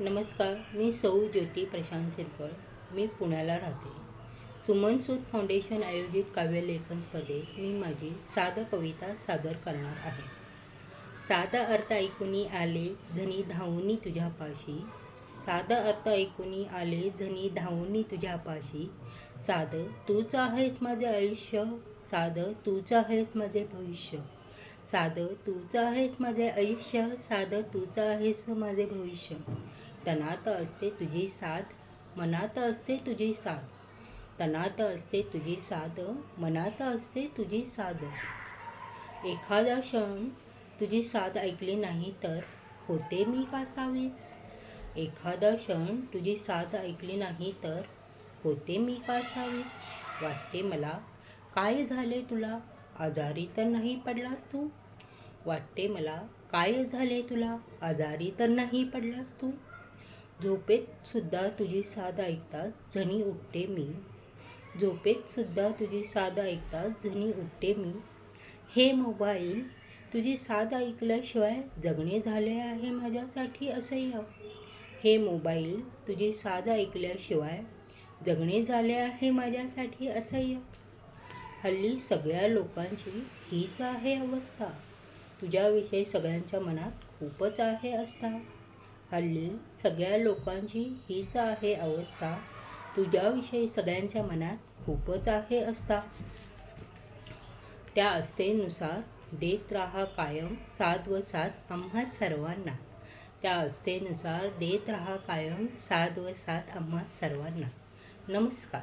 नमस्कार मी सौ ज्योती प्रशांत सिरकळ मी पुण्याला राहते. सुमन सूद फाउंडेशन आयोजित काव्यलेखन स्पर्धेत मी माझी साधं कविता सादर करणार आहे. साधा अर्थ ऐकूनी आले झनी धावूनी तुझ्या पाशी. साधा अर्थ ऐकूनी आले झनी धावूनी तुझ्या पाशी. साधं तूच आहेस माझे आयुष्य. साधं तूच आहेस माझे भविष्य. साधं तूच आहेस माझे आयुष्य. साधं तूच आहेस माझे भविष्य. तनात असते तुझी साथ मनात असते तुझी साथ. तनात असते तुझी साथ मनात असते तुझी साध एखादा क्षण तुझी साथ ऐकली नाही तर होते मी का सावीस? एखादा क्षण तुझी साथ ऐकली नाही तर होते मी कासावीस वाटते मला काय झाले तुला? आजारी तर नाही पडलास तू? वाटते मला काय झाले तुला? आजारी तर नाही पडलास तू? झोपेत सुद्धा तुझी साथ ऐकतात जणी उठते मी. झोपेत सुद्धा तुझी साथ ऐकतात जणी उठते मी. हे मोबाईल तुझी साथ ऐकल्याशिवाय जगणे झाले आहे माझ्यासाठी असह्य. हे मोबाईल तुझी साथ ऐकल्याशिवाय जगणे झाले आहे माझ्यासाठी असह्य. हल्ली सगळ्या लोकांची हीच आहे अवस्था. तुझ्याविषयी सगळ्यांच्या मनात खूपच आहे असता हल्ली सगळ्या लोकांची हीच आहे अवस्था. तुझ्याविषयी सगळ्यांच्या मनात खूपच आहे असता त्या अस्तेनुसार देत राहा कायम साथ व साथ आम्हा सर्वांना. त्या अस्तेनुसार देत राहा कायम साथ व साथ आम्हा सर्वांना. नमस्कार.